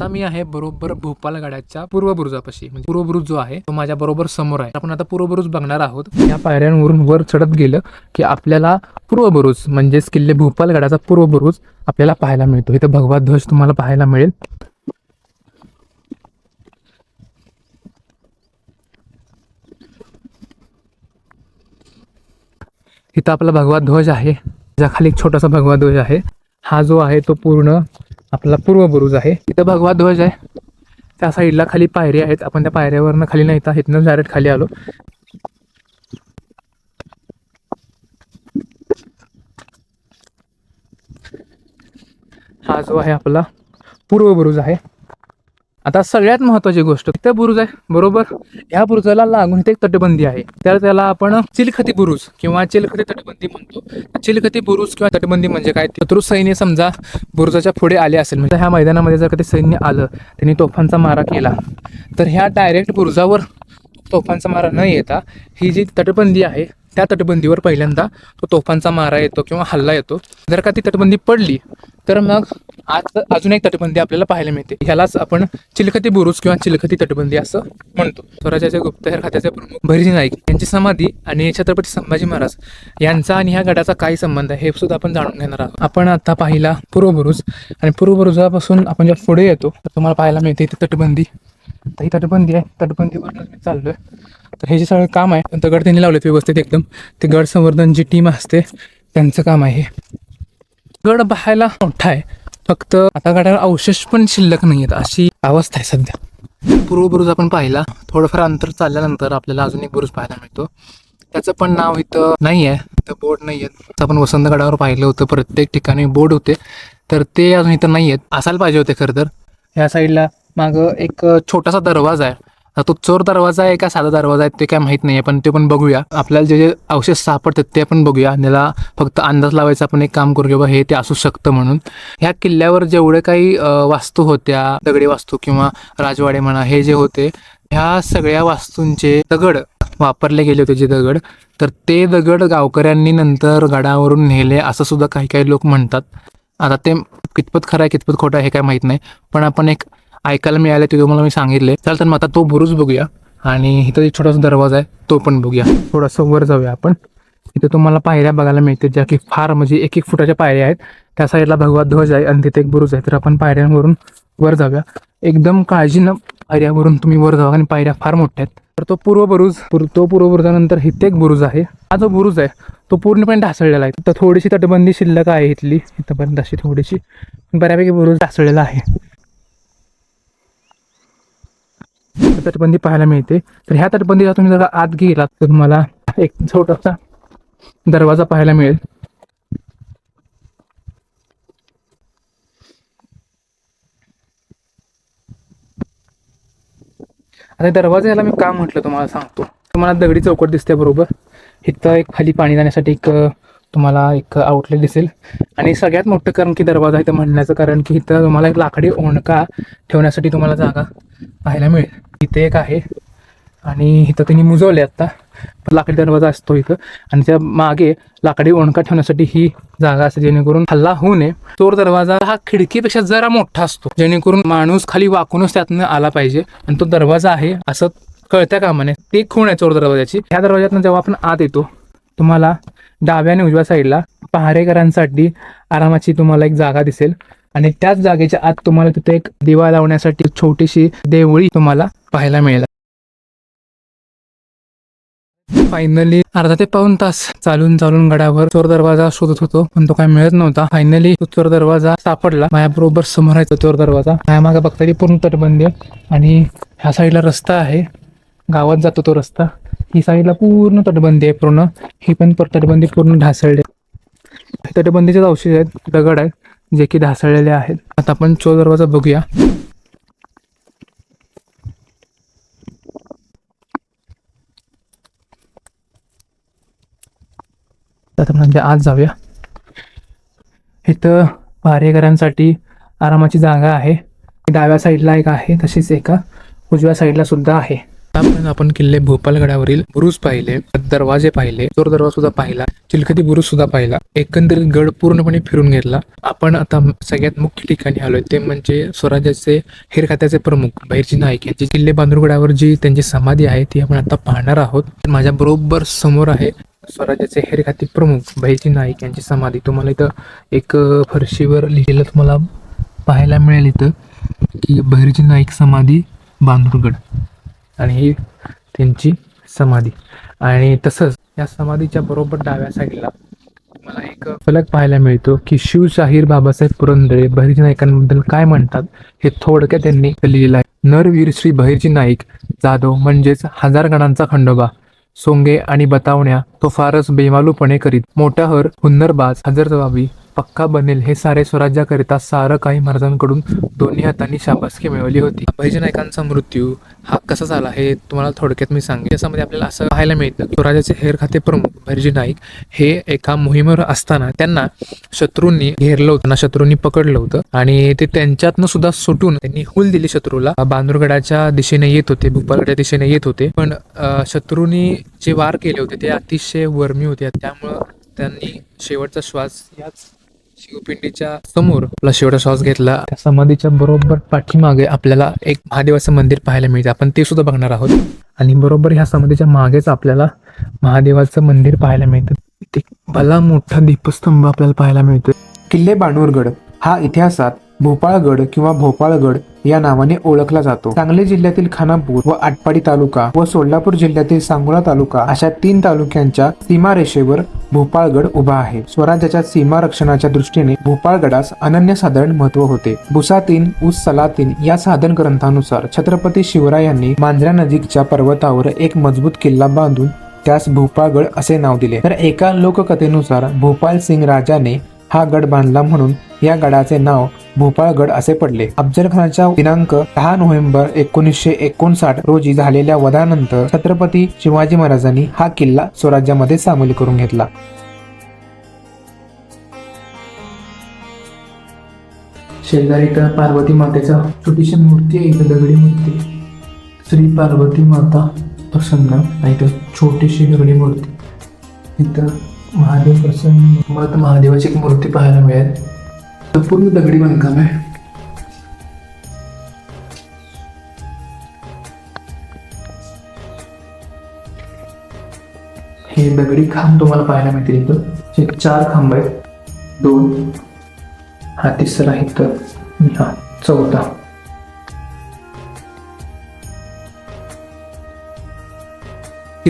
आता मी आहे बरोबर भोपाल गडाच्या पूर्व बुरुजापाशी म्हणजे पूर्व बुरुज जो आहे तो माझ्या बरोबर समोर आहे. आपण आता पूर्व बुरुज बघणार आहोत. या पायऱ्यांवरून वर चढत गेलं की आपल्याला पूर्व बुरुज म्हणजेच किल्ले भोपाल गडाचा पूर्व बुरुज आपल्याला पाहायला मिळतो. इथं भगवा ध्वज तुम्हाला पाहायला मिळेल. इथं आपला भगवा ध्वज आहे. ज्या खाली एक छोटासा भगवा ध्वज आहे. हा जो आहे तो पूर्ण आपला पूर्व बुरुज आहे. इथं भगवा ध्वज आहे. त्या साईडला खाली पायऱ्या आहेत. आपण त्या पायऱ्यावरनं खाली नाही तर इथनं डायरेक्ट खाली आलो. हा जो आहे आपला पूर्व बुरुज आहे. आता सगळ्यात महत्वाची गोष्ट इथं बुरुज आहे बरोबर? या बुरुजाला लागून इथे एक तटबंदी आहे. तर त्याला आपण चिलखती बुरुज किंवा चिलखती तटबंदी म्हणतो. चिलखती बुरुज किंवा तटबंदी म्हणजे काय? शत्रू सैन्य समजा बुरुजाच्या पुढे आले असेल. म्हणजे ह्या मैदानामध्ये जर कधी सैन्य आलं त्यांनी तोफांचा मारा केला तर ह्या डायरेक्ट बुरुजावर तोफांचा मारा न येता ही जी तटबंदी आहे त्या तटबंदीवर पहिल्यांदा तो तोफांचा मारा येतो किंवा हल्ला येतो. जर का ती तटबंदी पडली तर मग आज अजून एक तटबंदी आपल्याला पाहायला मिळते. ह्यालाच आपण चिलखती बुरुज किंवा चिलखती तटबंदी असं म्हणतो. स्वराज्याच्या गुप्तहेर खात्याचे प्रमुख भैरजी नाईक यांची समाधी आणि छत्रपती संभाजी महाराज यांचा आणि ह्या गडाचा काय संबंध आहे हे सुद्धा आपण जाणून घेणार आहोत. आपण आता पाहिला पूर्व बुरुज आणि पूर्व बुरुजापासून आपण जेव्हा पुढे येतो तर तुम्हाला पाहायला मिळते इथे तटबंदी. तर ही तटबंदी आहे. तटबंदीवर मी चाललोय. तर हे जे सगळं काम आहे दगड त्यांनी लावलेत व्यवस्थित एकदम. ते गड संवर्धन जी टीम असते त्यांचं काम आहे गड पाहायला मोठा आहे. फक्त आता गडावर अवशेष पण शिल्लक नाही आहेत अशी अवस्था आहे सध्या. पूर्व बुरुज आपण पाहिला. थोडंफार अंतर चालल्यानंतर आपल्याला अजून एक बुरुज पाहायला मिळतो. त्याचं पण नाव इथं नाही आहे. इथं बोर्ड नाही आहेत. आपण वसंतगडावर पाहिलं होतं. प्रत्येक ठिकाणी बोर्ड होते. तर ते अजून इथं नाही आहेत. असायला पाहिजे होते खरं तर. ह्या साईडला मागं एक छोटासा दरवाजा आहे. तो चोर दरवाजा आहे का साधा दरवाजा आहे ते काय माहीत नाही आहे पण ते पण बघूया. आपल्याला जे जे अवशेष सापडतात ते पण बघूया. आणि त्याला फक्त अंदाज लावायचा आपण एक काम करू की बाबा हे ते असू शकतं म्हणून. ह्या किल्ल्यावर जेवढे काही वास्तू होत्या दगडी वास्तू किंवा राजवाडे म्हणा हे जे होते ह्या सगळ्या वास्तूंचे दगड वापरले गेले होते जे दगड. तर ते दगड गावकऱ्यांनी नंतर गडावरून नेले असं सुद्धा काही काही लोक म्हणतात. आता ते कितपत खरं आहे कितपत खोटं आहे हे काय माहीत नाही. पण आपण एक ऐकायला मिळाले ते तुम्हाला मी सांगितले चल तर मग आता तो बुरुज बघूया. आणि इथं एक छोटासा दरवाजा आहे तो पण बघूया. थोडंसं वर जाऊया आपण. इथे तुम्हाला पायऱ्या बघायला मिळते ज्या की फार म्हणजे एक एक फुटाच्या पायऱ्या आहेत. त्या साईडला भगवा ध्वज आहे आणि तिथे एक बुरुज आहे. तर आपण पायऱ्यांवरून वर जाऊया. एकदम काळजीनं पायऱ्यावरून तुम्ही वर जावा आणि पायऱ्या फार मोठ्या आहेत. तर तो पूर्व बुरुज तो पूर्व बुरुजानंतर इथे एक बुरुज आहे. हा जो बुरुज आहे तो पूर्णपणे ढासळलेला आहे. तर थोडीशी तटबंदी शिल्लक आहे इथली. इथंपर्यंत अशी थोडीशी बऱ्यापैकी बुरुज ढासळलेला आहे तर तटबंदी पाहायला मिळते. तर ह्या तटबंदीला तुम्ही जर आत गेलात तर तुम्हाला एक छोटासा दरवाजा पाहायला मिळेल. आता दरवाजा याला मी का म्हटलं तुम्हाला सांगतो. तुम्हाला दगडी चौकट दिसते बरोबर. इथं एक खाली पाणी जाण्यासाठी एक तुम्हाला एक आउटलेट दिसेल. आणि सगळ्यात मोठं कारण की दरवाजा इथं म्हणण्याचं कारण की इथं तुम्हाला एक लाकडी ओंडका ठेवण्यासाठी तुम्हाला जागा पाहायला मिळेल. इथे एक आहे. आणि इथं त्यांनी मुजवले आता. लाकडी दरवाजा असतो इथं. आणि त्या मागे लाकडी ओणका ठेवण्यासाठी ही जागा असते जेणेकरून हल्ला होऊ नये. चोर दरवाजा हा खिडकीपेक्षा जरा मोठा असतो. जेणेकरून माणूस खाली वाकूनच त्यातनं आला पाहिजे. आणि तो दरवाजा आहे असं कळत्या कामाने. ते खूण आहे चोर दरवाजाची. ह्या दरवाज्यातनं जेव्हा आपण आत येतो तुम्हाला डाव्या आणि उजव्या साईडला पहारेकरांसाठी आरामाची तुम्हाला एक जागा दिसेल. आणि त्याच जागेच्या आत तुम्हाला तिथे एक दिवा लावण्यासाठी छोटीशी देवळी तुम्हाला पाहायला मिळेल. फायनली अर्धा ते पाऊन तास चालून चालून गडावर चोर दरवाजा शोधत होतो पण तो काय मिळत नव्हता. फायनली तो चोर दरवाजा सापडला. माझ्याबरोबर समोर आहे तो चोर दरवाजा. माझ्या मागे बघता की पूर्ण तटबंदी आहे आणि ह्या साईडला रस्ता आहे. गावात जातो तो रस्ता. ही साईडला पूर्ण तटबंदी आहे पूर्ण. ही पण तटबंदी पूर्ण ढासळली. आहे. तटबंदीचेच अवशेष आहेत. दगड आहेत. जे की ढासळलेले आहेत. आता आपण चोर दरवाजा बघूया. आता म्हणजे आज जाऊया. इथं पहारेकरांसाठी आरामाची जागा आहे. डाव्या साईडला एक आहे तशीच एका उजव्या साईडला सुद्धा आहे. आतापर्यंत आपण किल्ले भोपालगडावरील बुरुज पाहिले दरवाजे पाहिले चोर दरवाजा सुद्धा पाहिला चिलखती बुरुज सुद्धा पाहिला एकंदरीत गड पूर्णपणे फिरून घेतला. आपण आता सगळ्यात मुख्य ठिकाणी आलोय ते म्हणजे स्वराज्याचे हेर खात्याचे प्रमुख बहिरजी नाईक यांची किल्ले बांदुरगडावर जी त्यांची समाधी आहे ती आपण आता पाहणार आहोत. माझ्या बरोबर समोर आहे स्वराज्याचे हेर खाते प्रमुख बहिरजी नाईक यांची समाधी. तुम्हाला इथं एक फरशीवर लिहिलेलं तुम्हाला पाहायला मिळेल इथं की बहिरजी नाईक समाधी बांदुरगड. आणि ही त्यांची समाधी. आणि तसंच या समाधीच्या बरोबर डाव्या साईडला मला एक फलक पाहायला मिळतो की शिवशाहीर बाबासाहेब पुरंदरे बहिर्जी नायकांबद्दल काय म्हणतात हे थोडक्यात त्यांनी लिहिलेलं आहे. नरवीर श्री बहिर्जी नाईक जाधव म्हणजेच हजार गणांचा खंडोबा सोंगे आणि बतावण्या तो फारच बेमालूपणे करीत. मोठा हर हुन्नरबाज हजर जबाबी पक्का बनेल हे सारे स्वराज्याकरिता सारं काही महाराजांकडून दोन्ही हातांनी शाबासकी मिळवली होती. अभयजी नायकांचा मृत्यू हा कसा झाला हे तुम्हाला थोडक्यात मी सांगेन. त्याच्यामध्ये आपल्याला असं पाहायला मिळतं की स्वराज्याचे हेर खाते प्रमुख भैरजी नाईक हे एका मोहिमेवर असताना त्यांना शत्रूंनी घेरलं होतं शत्रूंनी पकडलं होतं आणि ते त्यांच्यातनं सुद्धा सुटून त्यांनी हुल दिली शत्रूला. बांदुरगडाच्या दिशेने येत होते भूपालगडच्या दिशेने येत होते. पण शत्रूंनी जे वार केले होते ते अतिशय वर्मी होते. त्यामुळं त्यांनी शेवटचा श्वास याच शिवपिंडीच्या समोर आपला शेवटा श्वास घेतला. त्या समाधीच्या बरोबर पाठीमागे आपल्याला एक महादेवाचं मंदिर पाहायला मिळतं. आपण ते सुद्धा बघणार आहोत. आणि बरोबर ह्या समाधीच्या मागेच आपल्याला महादेवाचं मंदिर पाहायला मिळतं. इथे भला मोठा दीपस्तंभ आपल्याला पाहायला मिळतो किल्ले बाणूरगड हा इतिहासात भोपाळगड किंवा भोपाळगड या नावाने ओळखला जातो. सांगली जिल्ह्यातील खानापूर व आटपाडी तालुका व सोलापूर जिल्ह्यातील सांगोला तालुका अशा तीन तालुक्यांच्या सीमारेषेवर भोपाळगड उभा आहे. स्वराज्याच्या सीमा रक्षणाच्या दृष्टीने भोपाळगडास अनन्यसाधारण महत्त्व होते. बुसातीन उस सलातीन या साधन ग्रंथानुसार छत्रपती शिवरायांनी मांजरा नजीकच्या पर्वतावर एक मजबूत किल्ला बांधून त्यास भोपाळगड असे नाव दिले. तर एका लोककथेनुसार भोपाळ सिंग राजाने हा गड बांधला म्हणून या गडाचे नाव भोपाळगड असे पडले. अफजल खानाच्या दिनांक दहा नोव्हेंबर एकोणीसशे एकोणसाठ रोजी झालेल्या वधानंतर छत्रपती शिवाजी महाराजांनी हा किल्ला स्वराज्यामध्ये सामील करून घेतला. शेजारी पार्वती मातेचा छोटीशी मूर्ती आहे इथं दगडी मूर्ती. श्री पार्वती माता प्रसन्न आणि छोटीशी दगडी मूर्ती. इथं महादेव प्रसन्न मला तर महादेवाची एक मूर्ती पाहायला मिळेल. तर पूर्ण दगडी बांधकाम आहे. हे दगडी खांब तुम्हाला पाहायला मिळतील इथं. हे चार खांब आहेत. दोन हा तिसरा इथं तर हा चौथा.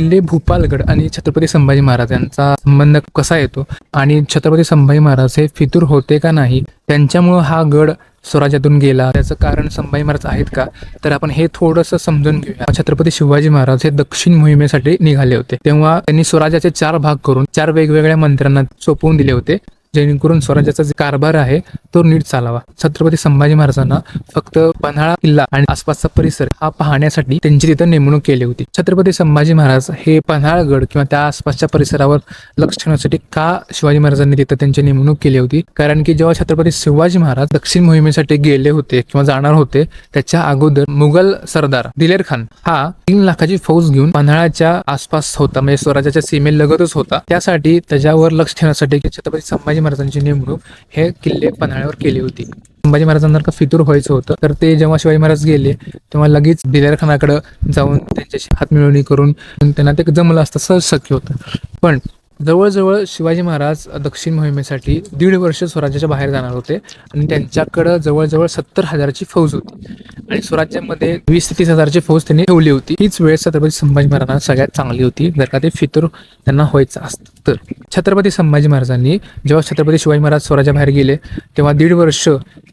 किल्ले भूपालगड आणि छत्रपती संभाजी महाराज यांचा संबंध कसा येतो? आणि छत्रपती संभाजी महाराज हे फितूर होते का नाही? त्यांच्यामुळं हा गड स्वराज्यातून गेला. त्याचं कारण संभाजी महाराज आहेत का? तर आपण हे थोडंसं समजून घेऊया. छत्रपती शिवाजी महाराज हे दक्षिण मोहिमेसाठी निघाले होते. तेव्हा त्यांनी स्वराज्याचे चार भाग करून चार वेगवेगळ्या मंत्र्यांना सोपवून दिले होते. जेणेकरून स्वराज्याचा जे कारभार आहे तो नीट चालावा. छत्रपती संभाजी महाराजांना फक्त पन्हाळा किल्ला आणि आसपासचा परिसर हा पाहण्यासाठी त्यांची तिथं नेमणूक केली होती. छत्रपती संभाजी महाराज हे पन्हाळगड किंवा त्या आसपासच्या परिसरावर लक्ष ठेवण्यासाठी का शिवाजी महाराजांनी तिथं त्यांची नेमणूक केली होती? कारण की जेव्हा छत्रपती शिवाजी महाराज दक्षिण मोहिमेसाठी गेले होते किंवा जाणार होते त्याच्या अगोदर मुघल सरदार दिलेर खान हा तीन लाखाची फौज घेऊन पन्हाळाच्या आसपास होता. म्हणजे स्वराज्याच्या सीमेलगतच होता. त्यासाठी त्याच्यावर लक्ष ठेवण्यासाठी छत्रपती संभाजी महाराजांची नेमणूक हे किल्ले पन्हाळ्यावर केली होती. संभाजी महाराजांना का फितूर व्हायचं होतं तर ते जेव्हा शिवाजी महाराज गेले तेव्हा लगेच दिलेर खानाकडे जाऊन त्यांच्याशी हातमिळवणी करून त्यांना ते जमलं असतं सहज शक्य होतं. पण जवळजवळ शिवाजी महाराज दक्षिण मोहिमेसाठी दीड वर्ष स्वराज्याच्या बाहेर जाणार होते आणि त्यांच्याकडं जवळजवळ सत्तर हजाराची फौज होती. आणि स्वराज्यामध्ये वीस ते तीस हजाराची फौज त्यांनी ठेवली होती. हीच वेळ छत्रपती संभाजी महाराजांना सगळ्यात चांगली होती. जर का ते फितूर त्यांना व्हायचं असतं. तर छत्रपती संभाजी महाराजांनी जेव्हा छत्रपती शिवाजी महाराज स्वराज्याबाहेर गेले तेव्हा दीड वर्ष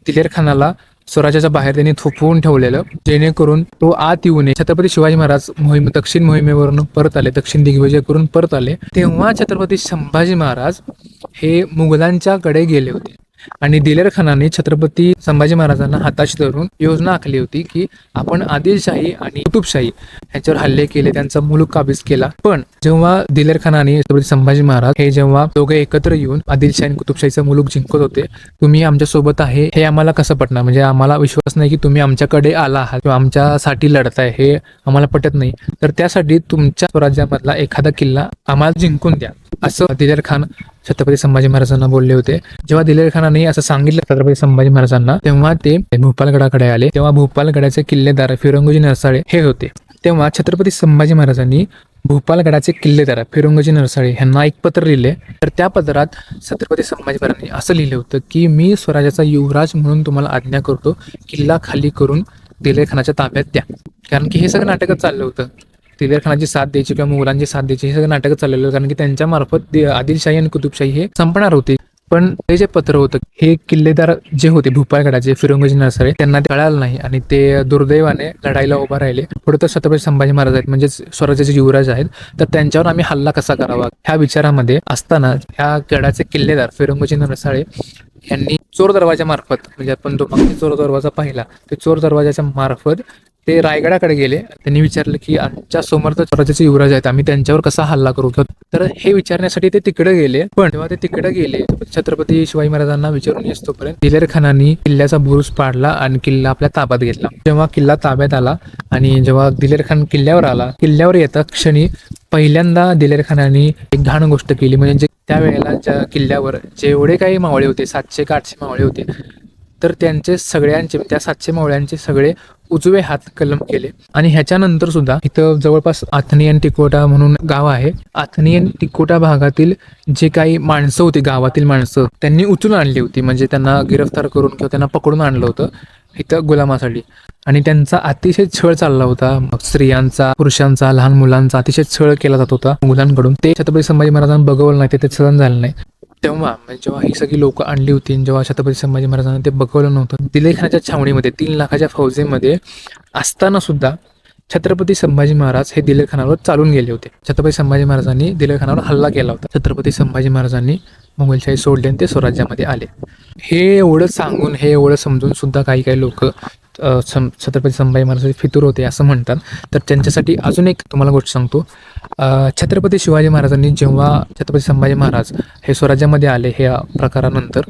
दिलेर खानाला स्वराज्याच्या बाहेर त्यांनी थोपवून ठेवलेलं जेणेकरून तो आत येऊ नये. छत्रपती शिवाजी महाराज मोहिमे दक्षिण मोहिमेवरून परत आले दक्षिण दिग्विजय करून परत आले. तेव्हा छत्रपती संभाजी महाराज हे मुघलांच्याकडे गेले होते. आणि दिलेर खानाने छत्रपती संभाजी महाराजांना हाताशी धरून योजना आखली होती की आपण आदिलशाही आणि कुतुबशाही ह्याच्यावर हल्ले केले त्यांचा मुलूक काबीज केला. पण जेव्हा दिलेर खानाने छत्रपती संभाजी महाराज हे जेव्हा दोघे एकत्र येऊन आदिलशाही आणि कुतुबशाहीचा मुलूक जिंकत होते तुम्ही आमच्यासोबत आहे हे आम्हाला कसं पटणार? म्हणजे आम्हाला विश्वास नाही की तुम्ही आमच्याकडे आला आहात किंवा आमच्यासाठी लढताय हे आम्हाला पटत नाही. तर त्यासाठी तुमच्या स्वराज्यामधला एखादा किल्ला आम्हाला जिंकून द्या. असं दिलेर खान छत्रपती संभाजी महाराजांना बोलले होते. जेव्हा दिलेर खानाने असं सांगितलं छत्रपती संभाजी महाराजांना तेव्हा ते भोपालगडाकडे आले. तेव्हा भोपालगडाचे किल्लेदार फिरंगोजी नरसाळे हे होते. तेव्हा छत्रपती संभाजी महाराजांनी भोपालगडाचे किल्लेदार फिरंगोजी नरसाळे यांना एक पत्र लिहिले. तर त्या पत्रात छत्रपती संभाजी महाराजांनी असं लिहिलं होतं की मी स्वराज्याचा युवराज म्हणून तुम्हाला आज्ञा करतो. किल्ला खाली करून दिलेर खानाच्या ताब्यात द्या. कारण की हे सगळं नाटकच चाललं होतं. दिलेर खानाची साथ द्यायची किंवा मुघलांची साथ द्यायची हे सगळं नाटक चाललेलं कारण की त्यांच्या मार्फत आदिलशाही आणि कुतुबशाही हे संपणार होते. पण ते जे पत्र होतं हे किल्लेदार जे होते भूपाळगडाचे फिरंगजी नरसळे त्यांना ते कळालं नाही. आणि ते दुर्दैवाने लढाईला उभा राहिले. पुढे तर छत्रपती संभाजी महाराज आहेत म्हणजेच स्वराज्याचे युवराज आहेत तर त्यांच्यावर आम्ही हल्ला कसा करावा? ह्या विचारामध्ये असताना ह्या गडाचे किल्लेदार फिरंगजी नरसाळे यांनी चोर दरवाजा मार्फत म्हणजे आपण जो मागचा चोर दरवाजा पाहिला ते चोर दरवाजाच्या मार्फत ते रायगडाकडे गेले. त्यांनी विचारलं की आमच्यासमोर तर स्वराज्याचे युवराज आहेत. आम्ही त्यांच्यावर कसा हल्ला करू? तर हे विचारण्यासाठी ते तिकडे गेले. पण तेव्हा ते तिकडे गेले छत्रपती शिवाजी महाराजांना विचारून येतोपर्यंत दिलेर खानांनी किल्ल्याचा बुरुज पाडला आणि किल्ला आपल्या ताब्यात घेतला. जेव्हा किल्ला ताब्यात आला आणि जेव्हा दिलेर खान किल्ल्यावर आला किल्ल्यावर येता क्षणी पहिल्यांदा दिलेर खानाने एक घाण गोष्ट केली. म्हणजे त्यावेळेला ज्या किल्ल्यावर जेवढे काही मावळे होते सातशे का आठशे मावळे होते तर त्यांचे सगळ्यांचे त्या सातशे मावळ्यांचे सगळे उजवे हात कलम केले. आणि ह्याच्यानंतर सुद्धा इथं जवळपास आथनियन टिकोटा म्हणून गाव आहे. आथनियन टिकोटा भागातील जे काही माणसं होती गावातील माणसं त्यांनी उचलून आणली होती. म्हणजे त्यांना गिरफ्तार करून किंवा त्यांना पकडून आणलं होतं इथं गुलामासाठी. आणि त्यांचा अतिशय छळ चालला होता. स्त्रियांचा पुरुषांचा लहान मुलांचा अतिशय छळ केला जात होता मुलांकडून. ते छत्रपती संभाजी महाराजांना बघवलं नाही ते ते सहन झालं नाही. तेव्हा म्हणजे जेव्हा ही सगळी लोक आणली होती जेव्हा छत्रपती संभाजी महाराजांना ते बघवलं नव्हतं दिलेखानाच्या छावणीमध्ये तीन लाखाच्या फौजेमध्ये असताना सुद्धा छत्रपती संभाजी महाराज हे दिलेखानावर चालून गेले होते. छत्रपती संभाजी महाराजांनी दिलेखानावर हल्ला केला होता. छत्रपती संभाजी महाराजांनी मुघलशाही सोडले आणि ते स्वराज्यामध्ये आले. हे एवढं सांगून हे एवढं समजून सुद्धा काही काही लोक छत्रपती संभाजी महाराजांचे फितूर होते असं म्हणतात. तर त्यांच्यासाठी अजून एक तुम्हाला गोष्ट सांगतो. छत्रपती शिवाजी महाराजांनी जेव्हा छत्रपती संभाजी महाराज हे स्वराज्यामध्ये आले ह्या प्रकारानंतर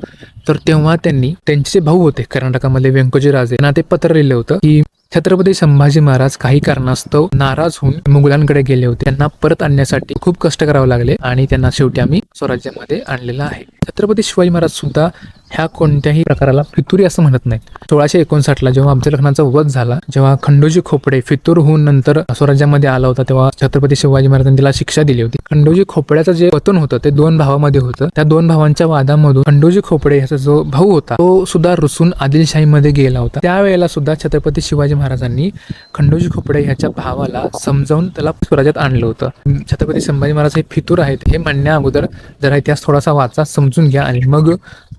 तर तेव्हा त्यांनी त्यांचे जे भाऊ होते कर्नाटकामध्ये व्यंकोजी राजे यांना ते पत्र लिहिलं होतं की छत्रपती संभाजी महाराज काही कारणास्तव नाराज होऊन मुघलांकडे गेले होते. त्यांना परत आणण्यासाठी खूप कष्ट करावे लागले आणि त्यांना शेवटी आम्ही स्वराज्यामध्ये आणलेलं आहे. छत्रपती शिवाजी महाराज सुद्धा ह्या कोणत्याही प्रकाराला फितुरी असं म्हणत नाही सोळाशे एकोणसाठला जेव्हा अफजल खानाचा वध झाला जेव्हा खंडोजी खोपडे फितूर होऊन नंतर स्वराज्यामध्ये आला होता तेव्हा छत्रपती शिवाजी महाराजांनी त्याला शिक्षा दिली होती. खंडोजी खोपड्याचं जे पतन होतं ते दोन भावामध्ये होतं. त्या दोन भावांच्या वादामधून खंडोजी खोपडे ह्याचा जो भाऊ होता तो सुद्धा रुसून आदिलशाहीमध्ये गेला होता. त्यावेळेला सुद्धा छत्रपती शिवाजी महाराजांनी खंडोजी खोपडे ह्याच्या भावाला समजावून त्याला स्वराज्यात आणलं होतं. छत्रपती संभाजी महाराज हे फितूर आहेत हे म्हणण्या अगोदर जरा इतिहास थोडासा वाचा समजून घ्या आणि मग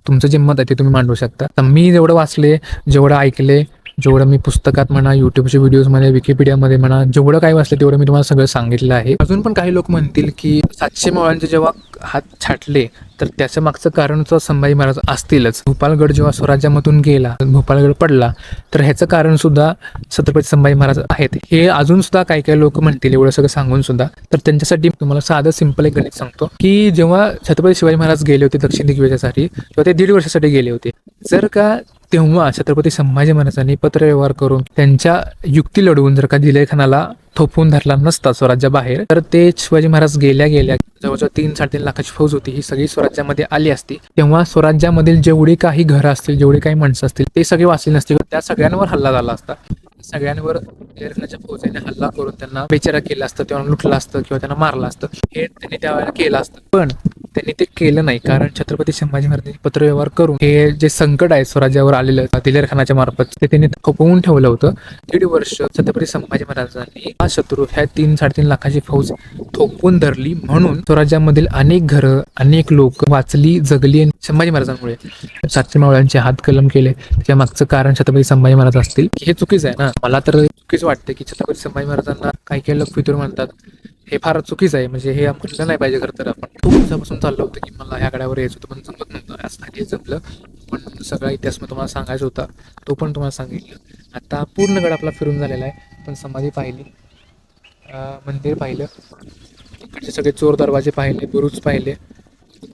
तुमचं जे मत आहे ते तुम्ही मांडू शकता. तर मी जेवढं वाचले जेवढं ऐकले जेवढं मी पुस्तकात म्हणा युट्यूबच्या व्हिडिओजमध्ये विकिपीडियामध्ये म्हणा जेवढं काही वाचलं तेवढं मी तुम्हाला सगळं सांगितलं आहे. अजून पण काही लोक म्हणतील की सातशे मोळांचे जेव्हा हात छाटले तर त्याच्या मागचं कारण तर संभाजी महाराज असतीलच. भोपाळगड जेव्हा स्वराज्यामधून गेला भोपाळगड पडला तर ह्याचं कारण सुद्धा छत्रपती संभाजी महाराज आहेत. हे अजून सुद्धा काही काही लोक म्हणतील एवढं सगळं सांगून सुद्धा. तर त्यांच्यासाठी तुम्हाला साधं सिंपल एक गणित सांगतो की जेव्हा छत्रपती शिवाजी महाराज गेले होते दक्षिण दिग्विजयासाठी तेव्हा ते दीड वर्षासाठी गेले होते. जर का तेव्हा छत्रपती संभाजी महाराजांनी पत्रव्यवहार करून त्यांच्या युक्ती लढवून जर का दिले खानाला थोपवून धरला नसता स्वराज्याबाहेर तर ते शिवाजी महाराज गेल्या गेल्या जवळजवळ तीन साडेतीन लाखाची फौज होती. ही सगळी स्वराज्यामध्ये आली असती. तेव्हा स्वराज्यामधील जेवढी काही घरं असतील जेवढी काही माणसं असतील ते सगळे वाचले नसतील त्या सगळ्यांवर हल्ला झाला असता. सगळ्यांवर दिलेखानाच्या फौजेने हल्ला करून त्यांना बेचारा केला असतं तेव्हा लुटलं असतं किंवा त्यांना मारलं असतं. हे त्यांनी त्यावेळेला केलं असतं. पण त्यांनी ते केलं नाही कारण छत्रपती संभाजी महाराजांनी पत्रव्यवहार करून हे जे संकट आहे स्वराज्यावर आलेलं दिलेर खानाच्या मार्फत ते त्यांनी थोपवून ठेवलं होतं. दीड वर्ष छत्रपती संभाजी महाराजांनी हा शत्रू ह्या तीन साडेतीन लाखाची फौज थोपवून धरली. म्हणून स्वराज्यामधील अनेक घरं अनेक लोक वाचली जगली आणि संभाजी महाराजांमुळे. सातशे मावळ्यांचे हात कलम केले. त्याच्या मागचं कारण छत्रपती संभाजी महाराज असतील. हे चुकीचं आहे ना? मला तर चुकीच वाटते की छत्रपती संभाजी महाराजांना काही काही लोक फितूर म्हणतात. हे फार चुकीचं आहे. म्हणजे हे म्हटलं नाही पाहिजे खरं तर. आपण खूप दिवसापासून चाललं होतं की मला ह्या गड्यावर यायचं होतं पण जमत नव्हतं. आज नाही जमलं. पण सगळा इतिहास मी तुम्हाला सांगायचा होता. तो पण तुम्हाला सांगितलं. आता पूर्ण गड आपला फिरून झालेला आहे. पण समाधी पाहिली. अं, मंदिर पाहिलं. तिकडचे सगळे चोर दरवाजे पाहिले बुरुज पाहिले.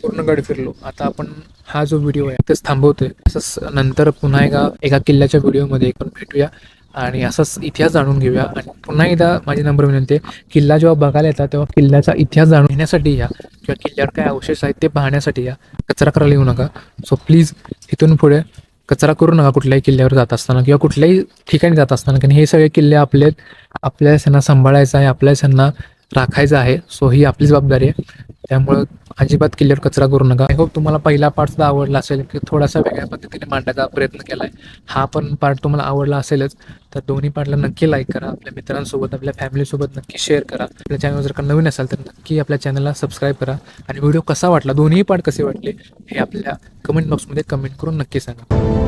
पूर्ण गड फिरलो. आता आपण हा जो व्हिडिओ आहे तेच थांबवतोय. तसंच नंतर पुन्हा एका एका किल्ल्याच्या व्हिडिओमध्ये पण भेटूया. आणि असाच इतिहास जाणून घेऊया. आणि पुन्हा एकदा माझी नंबर विनंती आहे किल्ला जेव्हा बघायला येतात तेव्हा किल्ल्याचा इतिहास जाणून घेण्यासाठी या किंवा किल्ल्यावर काय अवशेष आहेत ते पाहण्यासाठी या. कचरा करायला येऊ नका. सो प्लीज इथून पुढे कचरा करू नका कुठल्याही किल्ल्यावर जात असताना किंवा कुठल्याही ठिकाणी जात असताना कारण हे सगळे किल्ले आपले आपल्या त्यांना सांभाळायचं आहे आपल्या त्यांना राखायचं आहे. सो ही आपली जबाबदारी आहे. त्यामुळं अजिबात क्लिअर कचरा करू नका. आय होप तुम्हाला पहिला पार्ट सुद्धा आवडला असेल की थोडासा वेगळ्या पद्धतीने मांडण्याचा प्रयत्न केला आहे हा पण पार्ट तुम्हाला आवडला असेलच तर दोन्ही पार्टला नक्की लाईक करा. आपल्या मित्रांसोबत आपल्या फॅमिलीसोबत नक्की शेअर करा. आपल्या चॅनल जर का नवीन असाल तर नक्की आपल्या चॅनलला सबस्क्राईब करा. आणि व्हिडिओ कसा वाटला दोन्ही पार्ट कसे वाटले हे आपल्या कमेंट बॉक्समध्ये कमेंट करून नक्की सांगा.